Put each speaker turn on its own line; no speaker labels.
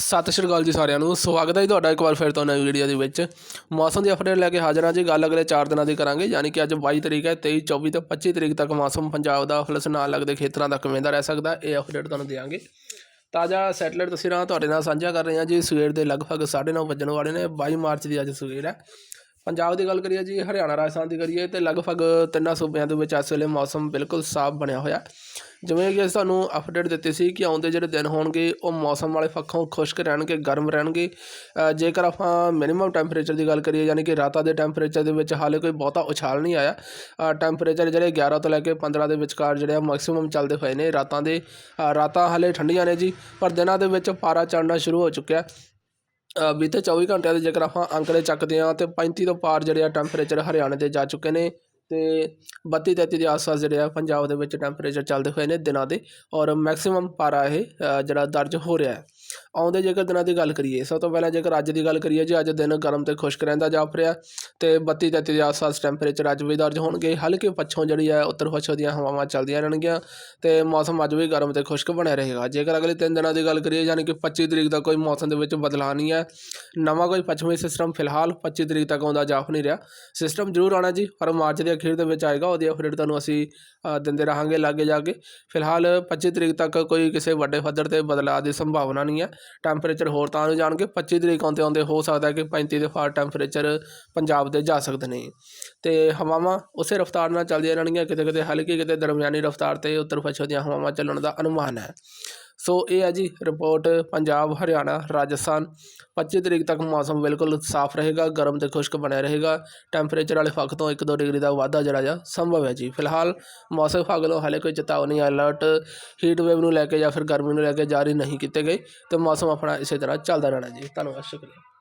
ਸਤਿ ਸ਼੍ਰੀ ਅਕਾਲ ਜੀ ਸਾਰਿਆਂ ਨੂੰ। ਸਵਾਗਤ ਹੈ ਜੀ ਤੁਹਾਡਾ ਇੱਕ ਵਾਰ ਫਿਰ ਤੋਂ ਨਵੀਂ ਵੀਡੀਓ ਦੇ ਵਿੱਚ। ਮੌਸਮ ਦੀ ਅਪਡੇਟ ਲੈ ਕੇ ਹਾਜ਼ਰ ਹਾਂ ਜੀ। ਗੱਲ ਅਗਲੇ 4 ਦਿਨਾਂ ਦੀ ਕਰਾਂਗੇ। ਯਾਨੀ ਕਿ ਅੱਜ 22 ਤਰੀਕ ਹੈ 23 24 ਤੇ 25 ਤਰੀਕ ਤੱਕ ਮੌਸਮ ਪੰਜਾਬ ਦਾ ਫਲਸ ਨਾਲ ਲੱਗਦੇ ਖੇਤਰਾਂ ਦਾ ਕਿਵੇਂ ਰਹਿ ਸਕਦਾ। ਇਹ ਅਪਡੇਟ ਤੁਹਾਨੂੰ ਦੇਵਾਂਗੇ ਤਾਜ਼ਾ ਸੈਟਲਾਈਟ ਤਸਵੀਰਾਂ ਤੁਹਾਡੇ ਨਾਲ ਸਾਂਝਾ ਕਰ ਰਹੇ ਹਾਂ ਜੀ। ਸਵੇਰ ਦੇ ਲਗਭਗ 9:30 ਵੱਜਣ ਵਾਲੇ ਨੇ। 22 ਮਾਰਚ ਦੀ ਅੱਜ ਸਵੇਰ ਹੈ। ਪੰਜਾਬ ਦੀ ਗੱਲ ਕਰੀਏ ਜੀ, ਹਰਿਆਣਾ, ਰਾਜਸਥਾਨ ਦੀ ਕਰੀਏ, ਤੇ ਲਗਭਗ ਤਿੰਨਾਂ ਸੂਬਿਆਂ ਦੇ ਵਿੱਚ ਇਸ ਵੇਲੇ ਮੌਸਮ ਬਿਲਕੁਲ ਸਾਫ਼ ਬਣਿਆ ਹੋਇਆ। ਜਿਵੇਂ ਕਿ ਅਸੀਂ ਤੁਹਾਨੂੰ ਅਪਡੇਟ ਦਿੱਤੀ ਸੀ ਕਿ ਆਉਂਦੇ ਜਿਹੜੇ ਦਿਨ ਹੋਣਗੇ, ਉਹ ਮੌਸਮ ਵਾਲੇ ਪੱਖੋਂ ਖੁਸ਼ਕ ਰਹਿਣਗੇ, ਗਰਮ ਰਹਿਣਗੇ। ਜੇਕਰ ਆਪਾਂ ਮਿਨੀਮਮ ਟੈਂਪਰੇਚਰ ਦੀ ਗੱਲ ਕਰੀਏ, ਯਾਨੀ ਕਿ ਰਾਤਾਂ ਦੇ ਟੈਂਪਰੇਚਰ ਦੇ ਵਿੱਚ ਹਾਲੇ ਕੋਈ ਬਹੁਤਾ ਉਛਾਲ ਨਹੀਂ ਆਇਆ। ਟੈਂਪਰੇਚਰ ਜਿਹੜੇ 11 ਤੋਂ ਲੈ ਕੇ 15 ਦੇ ਵਿਚਕਾਰ ਜਿਹੜੇ ਆ ਮੈਕਸਿਮਮ ਚੱਲਦੇ ਹੋਏ ਨੇ ਰਾਤਾਂ ਦੇ। ਰਾਤਾਂ ਹਾਲੇ ਠੰਡੀਆਂ ਨੇ ਜੀ, ਪਰ ਦਿਨਾਂ ਦੇ ਵਿੱਚ ਪਾਰਾ ਚੜ੍ਹਨਾ ਸ਼ੁਰੂ ਹੋ ਚੁੱਕਿਆ। ਬੀਤੇ 24 ਘੰਟਿਆਂ ਦੇ ਜੇਕਰ ਆਪਾਂ ਅੰਕੜੇ ਚੱਕਦੇ ਹਾਂ ਤਾਂ ਪੈਂਤੀ ਤੋਂ ਪਾਰ ਜਿਹੜੇ ਆ ਟੈਂਪਰੇਚਰ ਹਰਿਆਣੇ ਦੇ ਜਾ ਚੁੱਕੇ ਨੇ ਅਤੇ ਬੱਤੀ ਤੇਤੀ ਦੇ ਆਸ-ਪਾਸ ਜਿਹੜੇ ਆ ਪੰਜਾਬ ਦੇ ਵਿੱਚ ਟੈਂਪਰੇਚਰ ਚੱਲਦੇ ਹੋਏ ਨੇ ਦਿਨਾਂ ਦੇ ਔਰ ਮੈਕਸਿਮਮ ਪਾਰਾ ਇਹ ਜਿਹੜਾ ਦਰਜ ਹੋ ਰਿਹਾ ਹੈ। ਆਉਂਦੇ ਜੇਕਰ ਦਿਨਾਂ ਦੀ ਗੱਲ ਕਰੀਏ, ਸਭ ਤੋਂ ਪਹਿਲਾਂ ਜੇਕਰ ਅੱਜ ਦੀ ਗੱਲ ਕਰੀਏ ਜੀ ਅੱਜ ਦਿਨ ਗਰਮ ਤੇ ਖੁਸ਼ਕ ਰਹਿੰਦਾ ਜਾਪ ਰਿਹਾ, ਤੇ 32 33 ਦੇ ਆਸ-ਪਾਸ ਟੈਂਪਰੇਚਰ ਅੱਜ ਵੀ ਦਰਜ ਹੋਣਗੇ, ਹਲਕੇ ਪੱਛੋਂ ਜਿਹੜੀ ਹੈ ਉੱਤਰ ਪੱਛੋਂ ਦੀਆਂ ਹਵਾਵਾਂ ਚੱਲਦੀਆਂ ਰਹਿਣਗੀਆਂ, ਤੇ ਮੌਸਮ ਅੱਜ ਵੀ ਗਰਮ ਤੇ ਖੁਸ਼ਕ ਬਣਿਆ ਰਹੇਗਾ। ਜੇਕਰ ਅਗਲੇ ਤਿੰਨ ਦਿਨਾਂ ਦੀ ਗੱਲ ਕਰੀਏ, ਯਾਨੀ ਕਿ 25 ਤਰੀਕ ਦਾ ਕੋਈ ਮੌਸਮ ਦੇ ਵਿੱਚ ਬਦਲਾਅ ਨਹੀਂ ਹੈ, ਨਵਾਂ ਕੋਈ ਪੱਛਮੀ ਸਿਸਟਮ ਫਿਲਹਾਲ 25 ਤਰੀਕ ਤੱਕ ਆਉਂਦਾ ਜਾਪ ਨਹੀਂ ਰਿਹਾ। ਸਿਸਟਮ ਜ਼ਰੂਰ ਆਉਣਾ ਜੀ, ਪਰ ਮਾਰਚ ਦੇ ਅਖੀਰ ਦੇ ਵਿੱਚ ਆਏਗਾ, ਉਹਦੀ ਅਪਡੇਟ ਤੁਹਾਨੂੰ ਅਸੀਂ ਦਿੰਦੇ ਰਹਾਂਗੇ ਲਾਗੇ ਜਾ ਕੇ। ਫਿਲਹਾਲ 25 ਤਰੀਕ ਤੱਕ ਕੋਈ ਕਿਸੇ ਵੱਡੇ ਪੱਧਰ ਤੇ ਬਦਲਾਅ ਦੀ ਸੰਭਾਵਨਾ ਨਹੀਂ ਹੈ। ਟੈਂਪਰੇਚਰ ਹੋਰ ਤਾਂ ਨੂੰ ਜਾਣਗੇ। 25 ਤਰੀਕ ਆਉਂਦੇ ਆਉਂਦੇ ਹੋ ਸਕਦਾ ਕਿ 35 ਦੇ ਫਾਰ ਟੈਂਪਰੇਚਰ ਪੰਜਾਬ ਦੇ ਜਾ ਸਕਦੇ ਨੇ। ਤੇ ਹਵਾਵਾਂ ਉਸੇ ਰਫ਼ਤਾਰ ਨਾਲ ਚੱਲਦੀਆਂ ਰਹਿਣਗੀਆਂ। ਕਿਤੇ ਕਿਤੇ ਹਲਕੀ, ਕਿਤੇ ਦਰਮਿਆਨੀ ਰਫ਼ਤਾਰ ਤੇ ਉੱਤਰ ਪੱਛਮ ਦੀਆਂ ਹਵਾਵਾਂ ਚੱਲਣ ਦਾ ਅਨੁਮਾਨ ਹੈ। ਸੋ ਇਹ ਹੈ ਜੀ ਰਿਪੋਰਟ ਪੰਜਾਬ, ਹਰਿਆਣਾ, ਰਾਜਸਥਾਨ। 25 ਤਰੀਕ ਤੱਕ ਮੌਸਮ ਬਿਲਕੁਲ ਸਾਫ਼ ਰਹੇਗਾ, ਗਰਮ ਤੇ ਖੁਸ਼ਕ ਬਣਿਆ ਰਹੇਗਾ। ਟੈਂਪਰੇਚਰ ਵਾਲੇ ਫੱਕ ਤੋਂ 1-2 ਡਿਗਰੀ ਦਾ ਵਾਧਾ ਜਿਹੜਾ ਜਾ ਸੰਭਵ ਹੈ ਜੀ। ਫਿਲਹਾਲ ਮੌਸਮ ਵਿਭਾਗ ਵੱਲੋਂ ਹਾਲੇ ਕੋਈ ਚੇਤਾਵਨੀ ਅਲਰਟ ਹੀਟ ਵੇਵ ਨੂੰ ਲੈ ਕੇ ਜਾਂ ਫਿਰ ਗਰਮੀ ਨੂੰ ਲੈ ਕੇ ਜਾਰੀ ਨਹੀਂ ਕੀਤੇ ਗਏ ਤੇ ਮੌਸਮ ਆਪਣਾ ਇਸੇ ਤਰ੍ਹਾਂ ਚੱਲਦਾ ਰਹਿਣਾ ਜੀ। ਧੰਨਵਾਦ, ਸ਼ੁਕਰੀਆ।